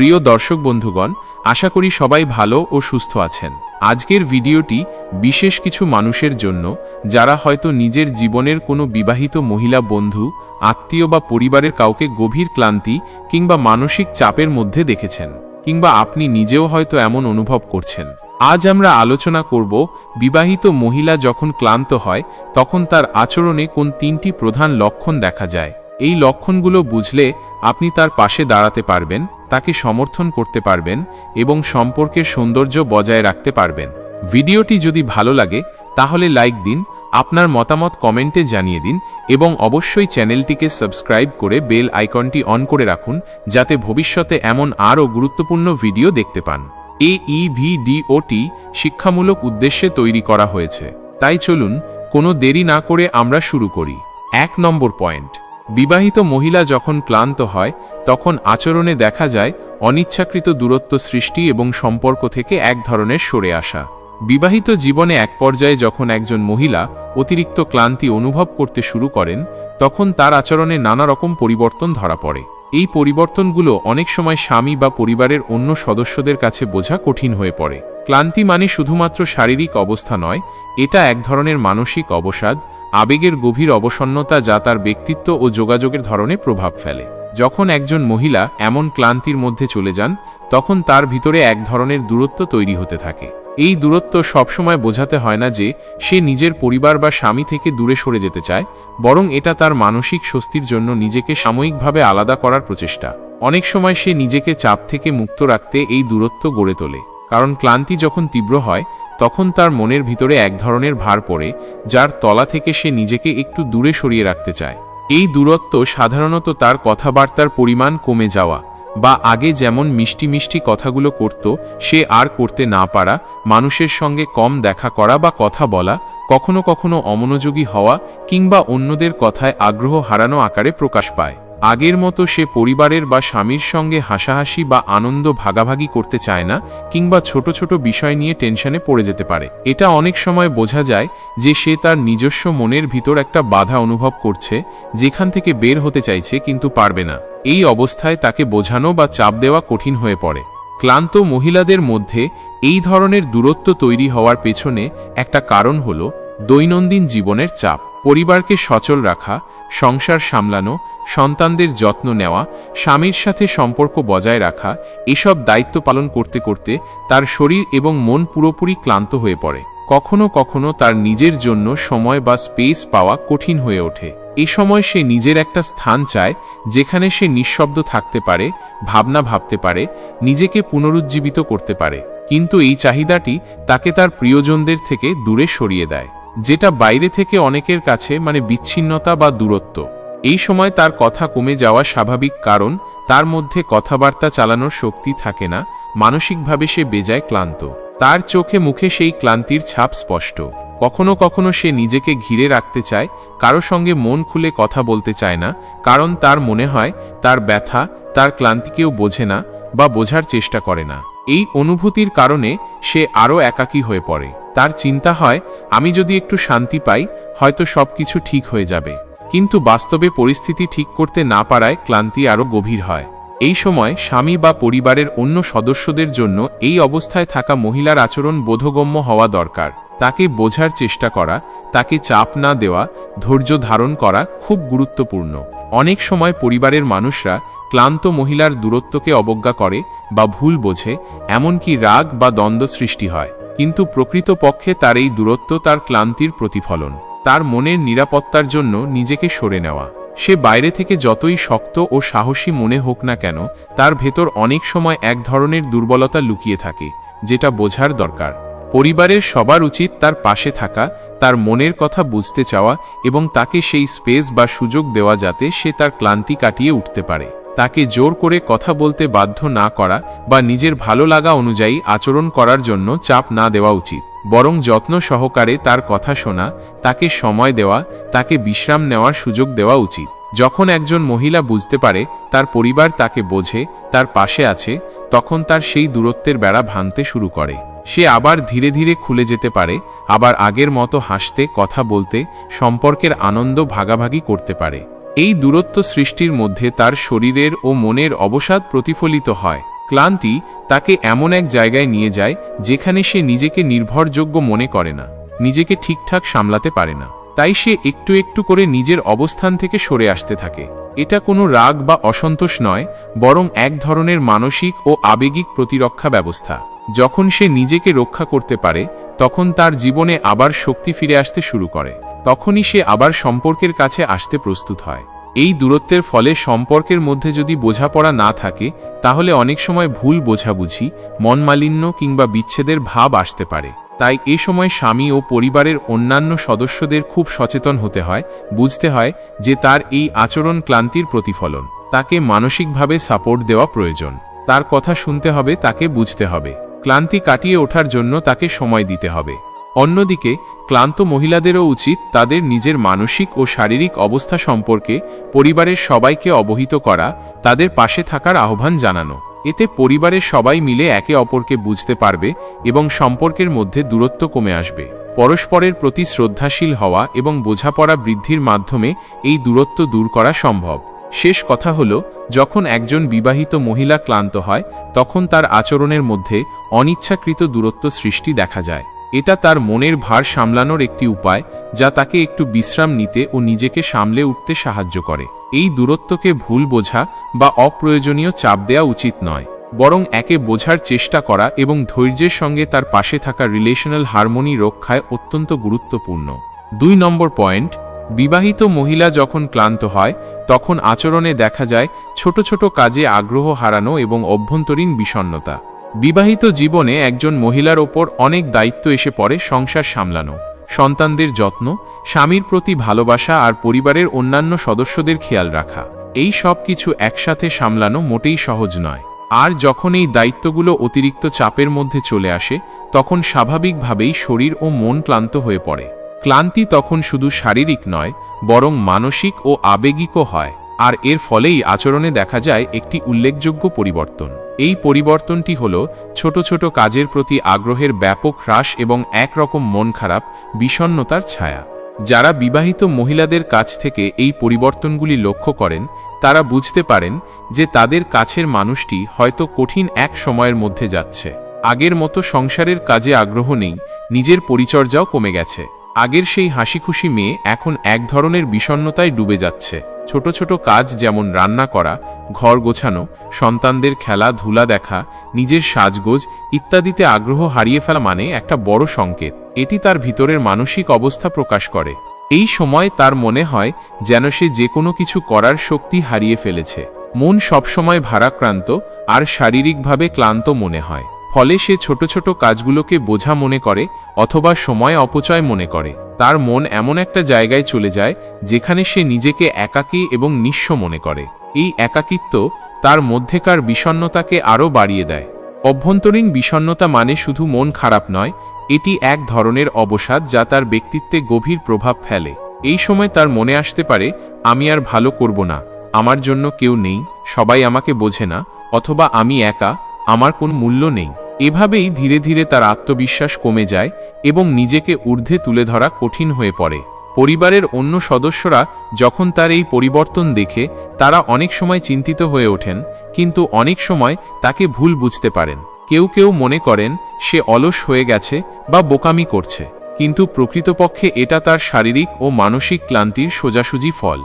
প্রিয় দর্শক বন্ধুগণ, আশা করি সবাই ভালো ও সুস্থ আছেন। আজকের ভিডিওটি বিশেষ কিছু মানুষের জন্য, যারা হয়তো নিজের জীবনের কোনো বিবাহিত মহিলা বন্ধু, আত্মীয় বা পরিবারের কাউকে গভীর ক্লান্তি কিংবা মানসিক চাপের মধ্যে দেখেছেন, কিংবা আপনি নিজেও হয়তো এমন অনুভব করছেন। আজ আমরা আলোচনা করব, বিবাহিত মহিলা যখন ক্লান্ত হয়, তখন তার আচরণে কোন তিনটি প্রধান লক্ষণ দেখা যায়। এই লক্ষণগুলো বুঝলে আপনি তার পাশে দাঁড়াতে পারবেন, তাকে সমর্থন করতে পারবেন এবং সম্পর্কের সৌন্দর্য বজায় রাখতে পারবেন। ভিডিওটি যদি ভালো লাগে, তাহলে লাইক দিন, আপনার মতামত কমেন্টে জানিয়ে দিন এবং অবশ্যই চ্যানেলটিকে সাবস্ক্রাইব করে বেল আইকনটি অন করে রাখুন, যাতে ভবিষ্যতে এমন আরও গুরুত্বপূর্ণ ভিডিও দেখতে পান। এই ইভিডিওটি শিক্ষামূলক উদ্দেশ্যে তৈরি করা হয়েছে। তাই চলুন, কোনো দেরি না করে আমরা শুরু করি। এক নম্বর পয়েন্ট। বিবাহিত মহিলা যখন ক্লান্ত হয়, তখন আচরণে দেখা যায় অনিচ্ছাকৃত দূরত্ব সৃষ্টি এবং সম্পর্ক থেকে এক ধরনের সরে আসা। বিবাহিত জীবনে এক পর্যায়ে যখন একজন মহিলা অতিরিক্ত ক্লান্তি অনুভব করতে শুরু করেন, তখন তার আচরণে নানা রকম পরিবর্তন ধরা পড়ে। এই পরিবর্তনগুলো অনেক সময় স্বামী বা পরিবারের অন্য সদস্যদের কাছে বোঝা কঠিন হয়ে পড়ে। ক্লান্তি মানে শুধুমাত্র শারীরিক অবস্থা নয়, এটা এক ধরনের মানসিক অবসাদ আবেগের গভীর অবসন্নতা যা তার ব্যক্তিত্ব ও যোগাযোগের ধরনে প্রভাব ফেলে। যখন একজন মহিলা এমন ক্লান্তির মধ্যে চলে যান, তখন তার ভিতরে এক ধরনের দূরত্ব তৈরি হতে থাকে। এই দূরত্ব সবসময় বোঝাতে হয় না যে সে নিজের পরিবার বা স্বামী থেকে দূরে সরে যেতে চায়, বরং এটা তার মানসিক স্বস্তির জন্য নিজেকে সাময়িকভাবে আলাদা করার প্রচেষ্টা। অনেক সময় সে নিজেকে চাপ থেকে মুক্ত রাখতে এই দূরত্ব গড়ে তোলে, কারণ ক্লান্তি যখন তীব্র হয় তখন তার মনের ভিতরে এক ধরনের ভার পড়ে, যার তলা থেকে সে নিজেকে একটু দূরে সরিয়ে রাখতে চায়। এই দূরত্ব সাধারণত তার কথাবার্তার পরিমাণ কমে যাওয়া বা আগে যেমন মিষ্টি মিষ্টি কথাগুলো করত, সে আর করতে না পারা, মানুষের সঙ্গে কম দেখা করা বা কথা বলা, কখনো কখনো অমনোযোগী হওয়া কিংবা অন্যদের কথায় আগ্রহ হারানো আকারে প্রকাশ পায়। আগের মতো সে পরিবারের বা স্বামীর সঙ্গে হাসাহাসি বা আনন্দ ভাগাভাগি করতে চায় না, কিংবা ছোট ছোট বিষয় নিয়ে টেনশনে পড়ে যেতে পারে। এটা অনেক সময় বোঝা যায় যে সে তার নিজস্ব মনের ভিতর একটা বাধা অনুভব করছে, যেখান থেকে বের হতে চাইছে কিন্তু পারবে না। এই অবস্থায় তাকে বোঝানো বা চাপ দেওয়া কঠিন হয়ে পড়ে। ক্লান্ত মহিলাদের মধ্যে এই ধরনের দূরত্ব তৈরি হওয়ার পেছনে একটা কারণ হল দৈনন্দিন জীবনের চাপ। পরিবারকে সচল রাখা সংসার সামলানো, সন্তানদের যত্ন নেওয়া, স্বামীর সাথে সম্পর্ক বজায় রাখা, এসব দায়িত্ব পালন করতে করতে তার শরীর এবং মন পুরোপুরি ক্লান্ত হয়ে পড়ে। কখনো কখনো তার নিজের জন্য সময় বা স্পেস পাওয়া কঠিন হয়ে ওঠে। এ সময় সে নিজের একটা স্থান চায়, যেখানে সে নিঃশব্দ থাকতে পারে, ভাবনা ভাবতে পারে, নিজেকে পুনরুজ্জীবিত করতে পারে। কিন্তু এই চাহিদাটি তাকে তার প্রিয়জনদের থেকে দূরে সরিয়ে দেয়। যেটা বাইরে থেকে অনেকের কাছে মানে বিচ্ছিন্নতা বা দূরত্ব। এই সময় তার কথা কমে যাওয়া স্বাভাবিক কারণ, তার মধ্যে কথাবার্তা চালানোর শক্তি থাকে না, মানসিকভাবে সে বেজায় ক্লান্ত। তার চোখে মুখে সেই ক্লান্তির ছাপ স্পষ্ট। কখনো কখনো সে নিজেকে ঘিরে রাখতে চায়, কারও সঙ্গে মন খুলে কথা বলতে চায় না, কারণ তার মনে হয়, তার ব্যথা, তার ক্লান্তিকেও বোঝে না বা বোঝার চেষ্টা করে না। এই অনুভূতির কারণে সে আরও একাকী হয়ে পড়ে। তার চিন্তা হয়, আমি যদি একটু শান্তি পাই, হয়তো সবকিছু ঠিক হয়ে যাবে। কিন্তু বাস্তবে পরিস্থিতি ঠিক করতে না পারায় ক্লান্তি আরও গভীর হয়। এই সময় স্বামী বা পরিবারের অন্য সদস্যদের জন্য এই অবস্থায় থাকা মহিলার আচরণ বোধগম্য হওয়া দরকার। তাকে বোঝার চেষ্টা করা, তাকে চাপ না দেওয়া, ধৈর্য ধারণ করা খুব গুরুত্বপূর্ণ। অনেক সময় পরিবারের মানুষরা ক্লান্ত মহিলার দূরত্বকে অবজ্ঞা করে বা ভুল বোঝে, এমনকি রাগ বা দ্বন্দ্ব সৃষ্টি হয়। কিন্তু প্রকৃতপক্ষে তার এই দূরত্ব তার ক্লান্তির প্রতিফলন, তার মনের নিরাপত্তার জন্য নিজেকে সরে নেওয়া। সে বাইরে থেকে যতই শক্ত ও সাহসী মনে হোক না কেন, তার ভেতর অনেক সময় এক ধরনের দুর্বলতা লুকিয়ে থাকে, যেটা বোঝার দরকার। পরিবারের সবার উচিত তার পাশে থাকা, তার মনের কথা বুঝতে চাওয়া এবং তাকে সেই স্পেস বা সুযোগ দেওয়া যাতে সে তার ক্লান্তি কাটিয়ে উঠতে পারে। তাকে জোর করে কথা বলতে বাধ্য না করা বা নিজের ভালো লাগা অনুযায়ী আচরণ করার জন্য চাপ না দেওয়া উচিত। বরং যত্ন সহকারে তার কথা শোনা, তাকে সময় দেওয়া, তাকে বিশ্রাম নেওয়ার সুযোগ দেওয়া উচিত। যখন একজন মহিলা বুঝতে পারে তার পরিবার তাকে বোঝে, তার পাশে আছে, তখন তার সেই দূরত্বের বেড়া ভাঙতে শুরু করে। সে আবার ধীরে ধীরে খুলে যেতে পারে, আবার আগের মতো হাসতে, কথা বলতে, সম্পর্কের আনন্দ ভাগাভাগি করতে পারে। এই দূরত্ব সৃষ্টির মধ্যে তার শরীরের ও মনের অবসাদ প্রতিফলিত হয়। ক্লান্তি তাকে এমন এক জায়গায় নিয়ে যায়, যেখানে সে নিজেকে নির্ভরযোগ্য মনে করে না, নিজেকে ঠিকঠাক সামলাতে পারে না। তাই সে একটু একটু করে নিজের অবস্থান থেকে সরে আসতে থাকে। এটা কোনো রাগ বা অসন্তোষ নয়, বরং এক ধরনের মানসিক ও আবেগিক প্রতিরক্ষা ব্যবস্থা। যখন সে নিজেকে রক্ষা করতে পারে, তখন তার জীবনে আবার শক্তি ফিরে আসতে শুরু করে। তখনই সে আবার সম্পর্কের কাছে আসতে প্রস্তুত হয়। এই দূরত্বের ফলে সম্পর্কের মধ্যে যদি বোঝাপড়া না থাকে, তাহলে অনেক সময় ভুল বোঝাবুঝি, মনমালিন্য কিংবা বিচ্ছেদের ভাব আসতে পারে। তাই এ সময় স্বামী ও পরিবারের অন্যান্য সদস্যদের খুব সচেতন হতে হয়, বুঝতে হয় যে তার এই আচরণ ক্লান্তির প্রতিফলন, তাকে মানসিকভাবে সাপোর্ট দেওয়া প্রয়োজন। তার কথা শুনতে হবে, তাকে বুঝতে হবে। ক্লান্তি কাটিয়ে ওঠার জন্য তাকে সময় দিতে হবে। অন্যদিকে, ক্লান্ত মহিলাদেরও উচিত তাদের নিজের মানসিক ও শারীরিক অবস্থা সম্পর্কে পরিবারের সবাইকে অবহিত করা, তাদের পাশে থাকার আহ্বান জানানো। এতে পরিবারের সবাই মিলে একে অপরকে বুঝতে পারবে এবং সম্পর্কের মধ্যে দূরত্ব কমে আসবে। পরস্পরের প্রতি শ্রদ্ধাশীল হওয়া এবং বোঝাপড়া বৃদ্ধির মাধ্যমে এই দূরত্ব দূর করা সম্ভব। শেষ কথা হল, যখন একজন বিবাহিত মহিলা ক্লান্ত হয়, তখন তার আচরণের মধ্যে অনিচ্ছাকৃত দূরত্ব সৃষ্টি দেখা যায়। এটা তার মনের ভার সামলানোর একটি উপায়, যা তাকে একটু বিশ্রাম নিতে ও নিজেকে সামলে উঠতে সাহায্য করে। এই দূরত্বকে ভুল বোঝা বা অপ্রয়োজনীয় চাপ দেওয়া উচিত নয়, বরং একে বোঝার চেষ্টা করা এবং ধৈর্যের সঙ্গে তার পাশে থাকা রিলেশনাল হারমোনি রক্ষায় অত্যন্ত গুরুত্বপূর্ণ। দুই নম্বর পয়েন্ট, বিবাহিত মহিলা যখন ক্লান্ত হয়, তখন আচরণে দেখা যায় ছোট ছোট কাজে আগ্রহ হারানো এবং অভ্যন্তরীণ বিষণ্নতা বিবাহিত জীবনে একজন মহিলার ওপর অনেক দায়িত্ব এসে পড়ে সংসার সামলানো, সন্তানদের যত্ন, স্বামীর প্রতি ভালোবাসা আর পরিবারের অন্যান্য সদস্যদের খেয়াল রাখা। এই সব কিছু একসাথে সামলানো মোটেই সহজ নয়। আর যখন এই দায়িত্বগুলো অতিরিক্ত চাপের মধ্যে চলে আসে, তখন স্বাভাবিকভাবেই শরীর ও মন ক্লান্ত হয়ে পড়ে। ক্লান্তি তখন শুধু শারীরিক নয়, বরং মানসিক ও আবেগিকও হয়। আর এর ফলেই আচরণে দেখা যায় একটি উল্লেখযোগ্য পরিবর্তন। এই পরিবর্তনটি হল ছোট ছোট কাজের প্রতি আগ্রহের ব্যাপক হ্রাস এবং একরকম মন খারাপ, বিষণ্নতার ছায়া। যারা বিবাহিত মহিলাদের কাছ থেকে এই পরিবর্তনগুলি লক্ষ্য করেন, তারা বুঝতে পারেন যে তাদের কাছের মানুষটি হয়তো কঠিন এক সময়ের মধ্যে যাচ্ছে। আগের মতো সংসারের কাজে আগ্রহ নেই, নিজের পরিচর্যাও কমে গেছে। আগের সেই হাসিখুশি মেয়ে এখন এক ধরনের বিষণ্নতায় ডুবে যাচ্ছে। ছোট ছোট কাজ যেমন রান্না করা, ঘর গোছানো, সন্তানদের খেলা, ধুলা দেখা, নিজের সাজগোজ ইত্যাদিতে আগ্রহ হারিয়ে ফেলা মানে একটা বড় সংকেত। এটি তার ভিতরের মানসিক অবস্থা প্রকাশ করে। এই সময় তার মনে হয় যেন সে যে কোনো কিছু করার শক্তি হারিয়ে ফেলেছে। মন সবসময় ভারাক্রান্ত আর শারীরিকভাবে ক্লান্ত মনে হয়। ফলে সে ছোট ছোট কাজগুলোকে বোঝা মনে করে অথবা সময় অপচয় মনে করে। তার মন এমন একটা জায়গায় চলে যায় যেখানে সে নিজেকে একাকী এবং নিঃস্ব মনে করে। এই একাকিত্ব তার মধ্যেকার বিষণ্নতাকে আরও বাড়িয়ে দেয়। অভ্যন্তরীণ বিষণ্নতা মানে শুধু মন খারাপ নয়, এটি এক ধরনের অবসাদ যা তার ব্যক্তিত্বে গভীর প্রভাব ফেলে। এই সময় তার মনে আসতে পারে, আমি আর ভালো করব না, আমার জন্য কেউ নেই, সবাই আমাকে বোঝে না, অথবা আমি একা আমার কোন মূল্য নেই। এভাবেই ধীরে ধীরে তার আত্মবিশ্বাস কমে যায় এবং নিজেকে ঊর্ধ্বে তুলে ধরা কঠিন হয়ে পড়ে। পরিবারের অন্য সদস্যরা যখন তার এই পরিবর্তন দেখে, তারা অনেক সময় চিন্তিত হয়ে ওঠেন, কিন্তু অনেক সময় তাকে ভুল বুঝতে পারেন। কেউ কেউ মনে করেন, সে অলস হয়ে গেছে বা বোকামি করছে, কিন্তু প্রকৃতপক্ষে এটা তার শারীরিক ও মানসিক ক্লান্তির সোজাসুজি ফল।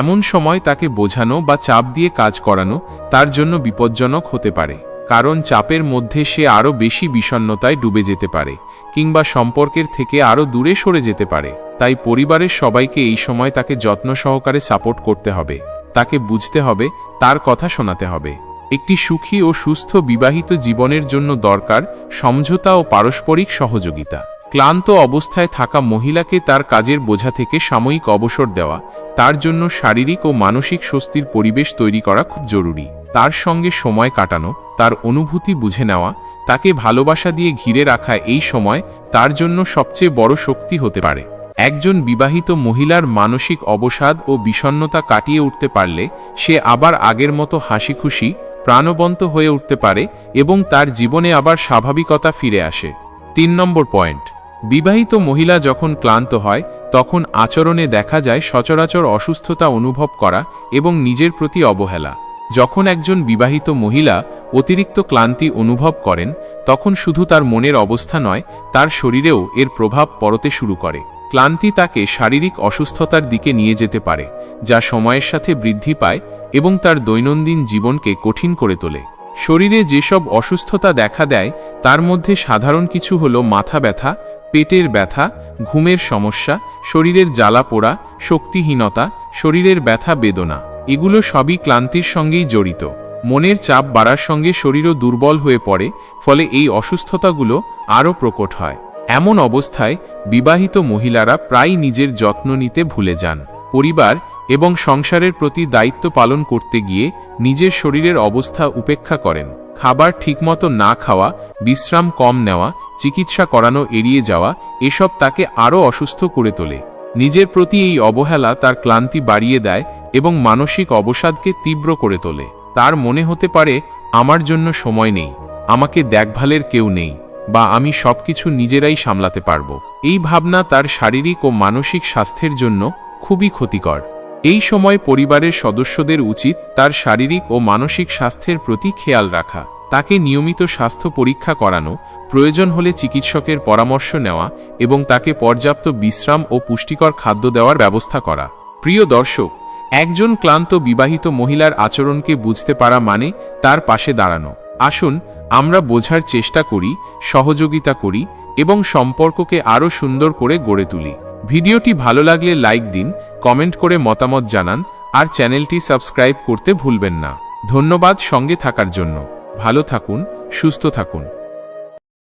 এমন সময় তাকে বোঝানো বা চাপ দিয়ে কাজ করানো তার জন্য বিপজ্জনক হতে পারে। কারণ চাপের মধ্যে সে আরও বেশি বিষণ্নতায় ডুবে যেতে পারে, কিংবা সম্পর্কের থেকে আরও দূরে সরে যেতে পারে। তাই পরিবারের সবাইকে এই সময় তাকে যত্ন সহকারে সাপোর্ট করতে হবে, তাকে বুঝতে হবে, তার কথা শোনাতে হবে। একটি সুখী ও সুস্থ বিবাহিত জীবনের জন্য দরকার সমঝোতা ও পারস্পরিক সহযোগিতা। ক্লান্ত অবস্থায় থাকা মহিলাকে তার কাজের বোঝা থেকে সাময়িক অবসর দেওয়া, তার জন্য শারীরিক ও মানসিক স্বস্তির পরিবেশ তৈরি করা খুব জরুরি। তার সঙ্গে সময় কাটানো, তার অনুভূতি বুঝে নেওয়া, তাকে ভালোবাসা দিয়ে ঘিরে রাখা এই সময় তার জন্য সবচেয়ে বড় শক্তি হতে পারে। একজন বিবাহিত মহিলার মানসিক অবসাদ ও বিষণ্নতা কাটিয়ে উঠতে পারলে সে আবার আগের মতো হাসি খুশি প্রাণবন্ত হয়ে উঠতে পারে এবং তার জীবনে আবার স্বাভাবিকতা ফিরে আসে। তিন নম্বর পয়েন্ট। বিবাহিত মহিলা যখন ক্লান্ত হয়, তখন আচরণে দেখা যায় সচরাচর অসুস্থতা অনুভব করা এবং নিজের প্রতি অবহেলা। যখন একজন বিবাহিত মহিলা অতিরিক্ত ক্লান্তি অনুভব করেন, তখন শুধু তার মনের অবস্থা নয়, তার শরীরেও এর প্রভাব পড়তে শুরু করে। ক্লান্তি তাকে শারীরিক অসুস্থতার দিকে নিয়ে যেতে পারে, যা সময়ের সাথে বৃদ্ধি পায় এবং তার দৈনন্দিন জীবনকে কঠিন করে তোলে। শরীরে যেসব অসুস্থতা দেখা দেয়, তার মধ্যে সাধারণ কিছু হল মাথা ব্যথা, পেটের ব্যথা, ঘুমের সমস্যা, শরীরের জ্বালা পোড়া, শক্তিহীনতা, শরীরের ব্যথা বেদনা। এগুলো সবই ক্লান্তির সঙ্গেই জড়িত। মনের চাপ বাড়ার সঙ্গে শরীরও দুর্বল হয়ে পড়ে, ফলে এই অসুস্থতাগুলো আরও প্রকট হয়। এমন অবস্থায় বিবাহিত মহিলারা প্রায় নিজের যত্ন নিতে ভুলে যান। পরিবার এবং সংসারের প্রতি দায়িত্ব পালন করতে গিয়ে নিজের শরীরের অবস্থা উপেক্ষা করেন। খাবার ঠিকমতো না খাওয়া, বিশ্রাম কম নেওয়া, চিকিৎসা করানো এড়িয়ে যাওয়া, এসব তাকে আরও অসুস্থ করে তোলে। নিজের প্রতি এই অবহেলা তার ক্লান্তি বাড়িয়ে দেয় এবং মানসিক অবসাদকে তীব্র করে তোলে। তার মনে হতে পারে, আমার জন্য সময় নেই, আমাকে দেখভালের কেউ নেই, বা আমি সবকিছু নিজেরাই সামলাতে পারব। এই ভাবনা তার শারীরিক ও মানসিক স্বাস্থ্যের জন্য খুবই ক্ষতিকর। এই সময় পরিবারের সদস্যদের উচিত তার শারীরিক ও মানসিক স্বাস্থ্যের প্রতি খেয়াল রাখা। তাকে নিয়মিত স্বাস্থ্য পরীক্ষা করানো, প্রয়োজন হলে চিকিৎসকের পরামর্শ নেওয়া এবং তাকে পর্যাপ্ত বিশ্রাম ও পুষ্টিকর খাদ্য দেওয়ার ব্যবস্থা করা। প্রিয় দর্শক একজন ক্লান্ত বিবাহিত মহিলার আচরণকে বুঝতে পারা মানে তার পাশে দাঁড়ানো। আসুন, আমরা বোঝার চেষ্টা করি, সহযোগিতা করি এবং সম্পর্ককে আরও সুন্দর করে গড়ে তুলি। ভিডিওটি ভালো লাগলে লাইক দিন, কমেন্ট করে মতামত জানান, আর চ্যানেলটি সাবস্ক্রাইব করতে ভুলবেন না। ধন্যবাদ সঙ্গে থাকার জন্য। ভালো থাকুন, সুস্থ থাকুন।